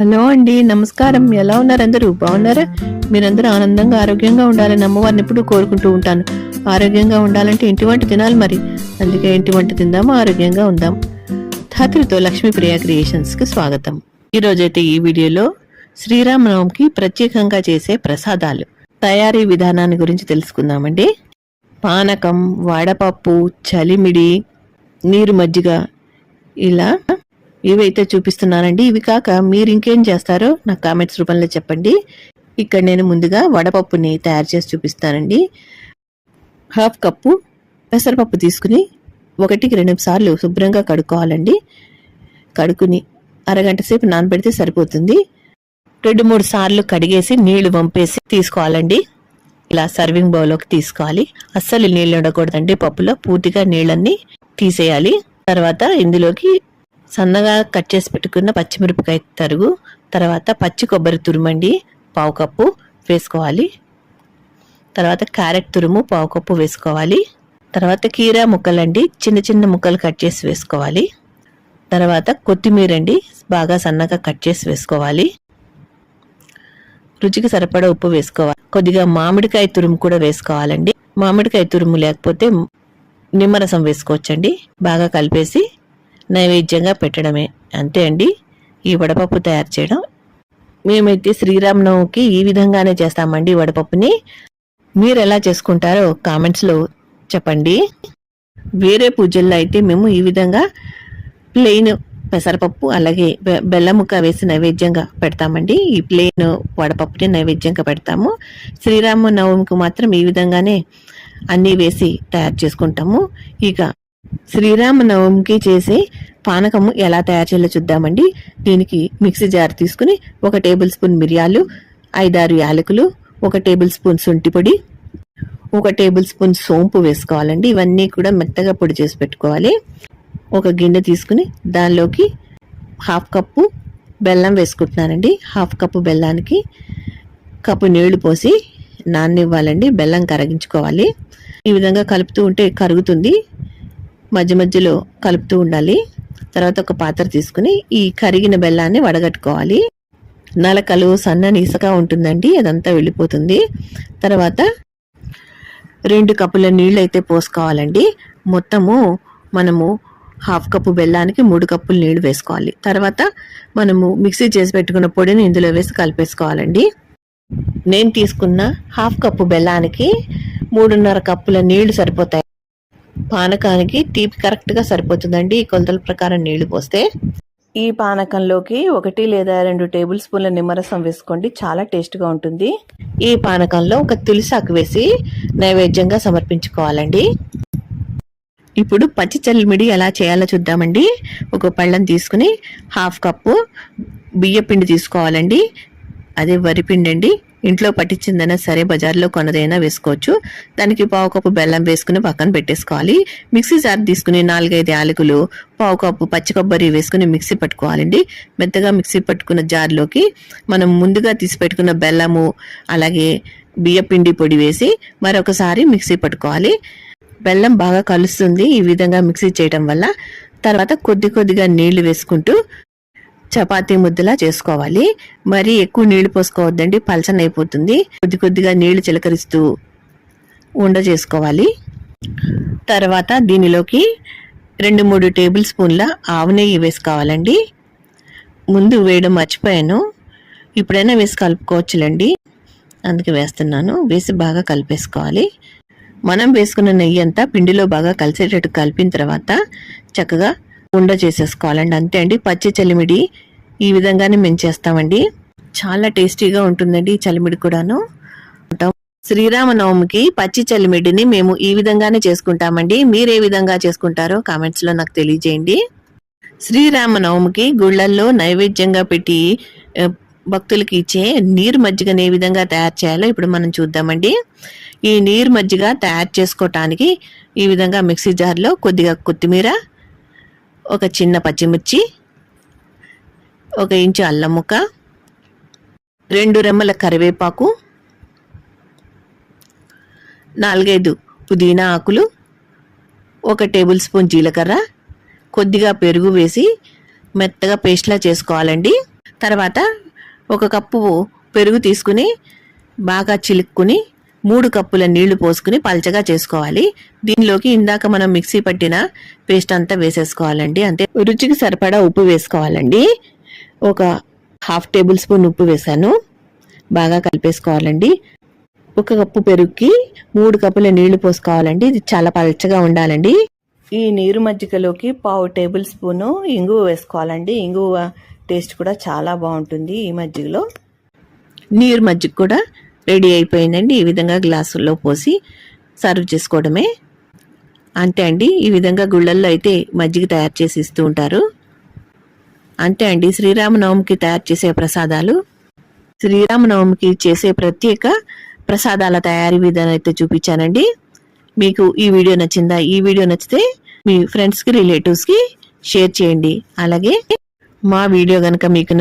Hello అండి నమస్కారం. ఎలా ఉన్నారు అందరూ? బాగున్నారా? మీరందరూ ఆనందంగా ఆరోగ్యంగా ఉండాలని అమ్మవారిని ఎప్పుడూ కోరుకుంటూ ఉంటాను. ఆరోగ్యంగా ఉండాలంటే ఇంటి వంట తినాలి మరి. అందుకే ఇంటి వంట తిందాము ఆరోగ్యంగా ఉందాం ధాత్రితో లక్ష్మీప్రియ క్రియేషన్స్కి స్వాగతం. ఈరోజైతే ఈ వీడియోలో శ్రీరామనవమికి ప్రత్యేకంగా చేసే ప్రసాదాలు. తయారీ విధానాన్ని గురించి తెలుసుకుందామండి. పానకం వడపప్పు చలిమిడి నీరు మజ్జిగ ఇలా ఇవైతే చూపిస్తున్నానండి. ఇవి కాక మీరు ఇంకేం చేస్తారో నాకు కామెంట్స్ రూపంలో చెప్పండి. ఇక్కడ నేను ముందుగా వడపప్పుని తయారు చేసి చూపిస్తానండి. హాఫ్ కప్పు పెసరపప్పు తీసుకుని ఒకటికి రెండు సార్లు శుభ్రంగా కడుక్కోవాలండి. కడుక్కుని అరగంట సేపు నానబెడితే సరిపోతుంది. రెండు మూడు సార్లు కడిగేసి నీళ్ళు పంపేసి తీసుకోవాలండి. ఇలా సర్వింగ్ బౌల్లోకి తీసుకోవాలి. అస్సలు నీళ్ళు ఉండకూడదండి పప్పులో. పూర్తిగా నీళ్ళన్నీ తీసేయాలి. తర్వాత ఇందులోకి సన్నగా కట్ చేసి పెట్టుకున్న పచ్చిమిరపకాయ తరుగు తర్వాత పచ్చి కొబ్బరి తురుమండి పావు కప్పు వేసుకోవాలి. తర్వాత క్యారెట్ తురుము పావు కప్పు వేసుకోవాలి. తర్వాత కీరా ముక్కలండి చిన్న చిన్న ముక్కలు కట్ చేసి వేసుకోవాలి. తర్వాత కొత్తిమీర అండి బాగా సన్నగా కట్ చేసి వేసుకోవాలి. రుచికి సరిపడా ఉప్పు వేసుకోవాలి. కొద్దిగా మామిడికాయ తురుము కూడా వేసుకోవాలండి. మామిడికాయ తురుము లేకపోతే నిమ్మరసం వేసుకోవచ్చండి. బాగా కలిపేసి నైవేద్యంగా పెట్టడమే. అంతే అండి. ఈ వడపప్పు తయారు చేయడం. మేమైతే శ్రీరామనవమికి ఈ విధంగానే చేస్తామండి వడపప్పుని. మీరు ఎలా చేసుకుంటారో కామెంట్స్లో చెప్పండి. వేరే పూజల్లో అయితే మేము ఈ విధంగా ప్లెయిన్ పెసరపప్పు అలాగే బె- బెల్లం ముక్క వేసి నైవేద్యంగా పెడతామండి. ఈ ప్లెయిన్ వడపప్పుని నైవేద్యంగా పెడతాము. శ్రీరామ నవమికి మాత్రం ఈ విధంగానే అన్నీ వేసి తయారు చేసుకుంటాము. ఇక శ్రీరామనవమికి చేసే పానకము ఎలా తయారు చేయాలో చూద్దామండి. దీనికి మిక్సీ జార్ తీసుకుని ఒక టేబుల్ స్పూన్ మిరియాలు ఐదారు యాలకులు ఒక టేబుల్ స్పూన్ శుంఠి పొడి ఒక టేబుల్ స్పూన్ సోంపు వేసుకోవాలండి. ఇవన్నీ కూడా మెత్తగా పొడి చేసి పెట్టుకోవాలి. ఒక గిన్నె తీసుకుని దానిలోకి హాఫ్ కప్పు బెల్లం వేసుకుంటున్నానండి. హాఫ్ కప్పు బెల్లానికి కప్పు నీళ్ళు పోసి నాననివ్వాలండి. బెల్లం కరిగించుకోవాలి. ఈ విధంగా కలుపుతూ ఉంటే కరుగుతుంది. మధ్య మధ్యలో కలుపుతూ ఉండాలి. తర్వాత ఒక పాత్ర తీసుకుని ఈ కరిగిన బెల్లాన్ని వడగట్టుకోవాలి. నలకలు సన్నని ఇసుక ఉంటుందండి అదంతా వెళ్ళిపోతుంది. తర్వాత రెండు కప్పుల నీళ్ళు అయితే పోసుకోవాలండి. మొత్తము మనము హాఫ్ కప్పు బెల్లానికి మూడు కప్పులు నీళ్ళు వేసుకోవాలి. తర్వాత మనము మిక్సీ చేసి పెట్టుకున్న పొడిని ఇందులో వేసి కలిపేసుకోవాలండి. నేను తీసుకున్న హాఫ్ కప్పు బెల్లానికి మూడున్నర కప్పుల నీళ్ళు సరిపోతాయి. పానకానికి తీపి కరెక్ట్గా సరిపోతుందండి. ఈ కొలతల ప్రకారం నీళ్ళు పోస్తే. ఈ పానకంలోకి ఒకటి లేదా రెండు టేబుల్ స్పూన్ల నిమ్మరసం వేసుకోండి. చాలా టేస్ట్గా ఉంటుంది. ఈ పానకంలో ఒక తులసాకు వేసి నైవేద్యంగా సమర్పించుకోవాలండి. ఇప్పుడు పచ్చి చల్లిమిడి ఎలా చేయాలో చూద్దామండి. ఒక పళ్ళం తీసుకుని హాఫ్ కప్పు బియ్య పిండి తీసుకోవాలండి. అదే వరి పిండి అండి ఇంట్లో పట్టించిందైనా సరే బజార్లో కొన్నదైనా వేసుకోవచ్చు. దానికి పావు కప్పు బెల్లం వేసుకుని పక్కన పెట్టేసుకోవాలి. మిక్సీ జార్ తీసుకుని నాలుగైదు యాలకులు పావు కప్పు పచ్చి కొబ్బరి వేసుకుని మిక్సీ పట్టుకోవాలండి. మెత్తగా మిక్సీ పట్టుకున్న జార్లోకి మనం ముందుగా తీసి పెట్టుకున్న బెల్లము అలాగే బియ్యపిండి పొడి వేసి మరొకసారి మిక్సీ పట్టుకోవాలి. బెల్లం బాగా కలుస్తుంది ఈ విధంగా మిక్సీ చేయడం వల్ల. తర్వాత కొద్ది కొద్దిగా నీళ్ళు వేసుకుంటూ చపాతీ ముద్దలా చేసుకోవాలి. మరి ఎక్కువ నీళ్ళు పోసుకోవద్దండి పలచన అయిపోతుంది. కొద్ది కొద్దిగా నీళ్ళు చిలకరిస్తూ ఉండ చేసుకోవాలి. తర్వాత దీనిలోకి రెండు మూడు టేబుల్ స్పూన్ల ఆవు నెయ్యి వేసుకోవాలండి. ముందు వేయడం మర్చిపోయాను. ఇప్పుడైనా వేసి కలుపుకోవచ్చులండి. అందుకే వేస్తున్నాను. వేసి బాగా కలిపేసుకోవాలి. మనం వేసుకున్న నెయ్యి అంతా పిండిలో బాగా కలిసేటట్టు కలిపిన తర్వాత చక్కగా ఉండ చేసేసుకోవాలండి. అంతే అండి. పచ్చి చలిమిడి ఈ విధంగానే మేము చేస్తామండి చాలా టేస్టీగా ఉంటుందండి ఈ చలిమిడి కూడాను. శ్రీరామనవమికి పచ్చి చలిమిడిని మేము ఈ విధంగానే చేసుకుంటామండి. మీరు ఏ విధంగా చేసుకుంటారో కామెంట్స్లో నాకు తెలియజేయండి. శ్రీరామనవమికి గుళ్ళల్లో నైవేద్యంగా పెట్టి భక్తులకి ఇచ్చే నీరు మజ్జిగను ఏ విధంగా తయారు చేయాలో ఇప్పుడు మనం చూద్దామండి. ఈ నీరు మజ్జిగ తయారు చేసుకోవటానికి ఈ విధంగా మిక్సీ జార్లో కొద్దిగా కొత్తిమీర ఒక చిన్న పచ్చిమిర్చి ఒక ఇంచు అల్లం ముక్క రెండు రెమ్మల కరివేపాకు నాలుగైదు పుదీనా ఆకులు ఒక టేబుల్ స్పూన్ జీలకర్ర కొద్దిగా పెరుగు వేసి మెత్తగా పేస్ట్లా చేసుకోవాలండి. తర్వాత ఒక కప్పు పెరుగు తీసుకుని బాగా చిలుక్కుని మూడు కప్పుల నీళ్ళు పోసుకుని పల్చగా చేసుకోవాలి. దీనిలోకి ఇందాక మనం మిక్సీ పట్టిన పేస్ట్ అంతా వేసేసుకోవాలండి. అంతే రుచికి సరిపడా ఉప్పు వేసుకోవాలండి. ఒక హాఫ్ టేబుల్ స్పూన్ ఉప్పు వేసాను. బాగా కలిపేసుకోవాలండి. ఒక కప్పు పెరుగుకి మూడు కప్పుల నీళ్ళు పోసుకోవాలండి. ఇది చాలా పలచగా ఉండాలండి. ఈ నీరు మజ్జిగలోకి పావు టేబుల్ స్పూను ఇంగువ వేసుకోవాలండి. ఇంగువ టేస్ట్ కూడా చాలా బాగుంటుంది ఈ మజ్జిగలో. నీరు మజ్జిగ కూడా రెడీ అయిపోయిందండి. ఈ విధంగా గ్లాసుల్లో పోసి సర్వ్ చేసుకోవడమే. అంతే అండి. ఈ విధంగా గుళ్ళల్లో అయితే మజ్జిగ తయారు చేసి ఇస్తూ ఉంటారు. అంతే అండి. శ్రీరామనవమికి తయారు చేసే ప్రసాదాలు. శ్రీరామనవమికి చేసే ప్రత్యేక ప్రసాదాల తయారీ విధానం అయితే చూపించానండి. మీకు ఈ వీడియో నచ్చిందా? ఈ వీడియో నచ్చితే మీ ఫ్రెండ్స్కి రిలేటివ్స్కి షేర్ చేయండి. అలాగే మా వీడియో కనుక మీకు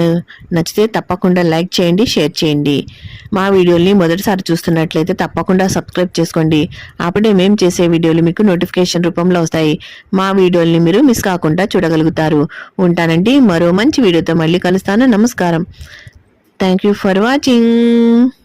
నచ్చితే తప్పకుండా లైక్ చేయండి షేర్ చేయండి. మా వీడియోల్ని మొదటిసారి చూస్తున్నట్లయితే తప్పకుండా సబ్స్క్రైబ్ చేసుకోండి. అప్పుడే మేము చేసే వీడియోలు మీకు నోటిఫికేషన్ రూపంలో వస్తాయి. మా వీడియోల్ని మీరు మిస్ కాకుండా చూడగలుగుతారు. ఉంటానండి. మరో మంచి వీడియోతో మళ్ళీ కలుస్తాను. నమస్కారం. Thank you for watching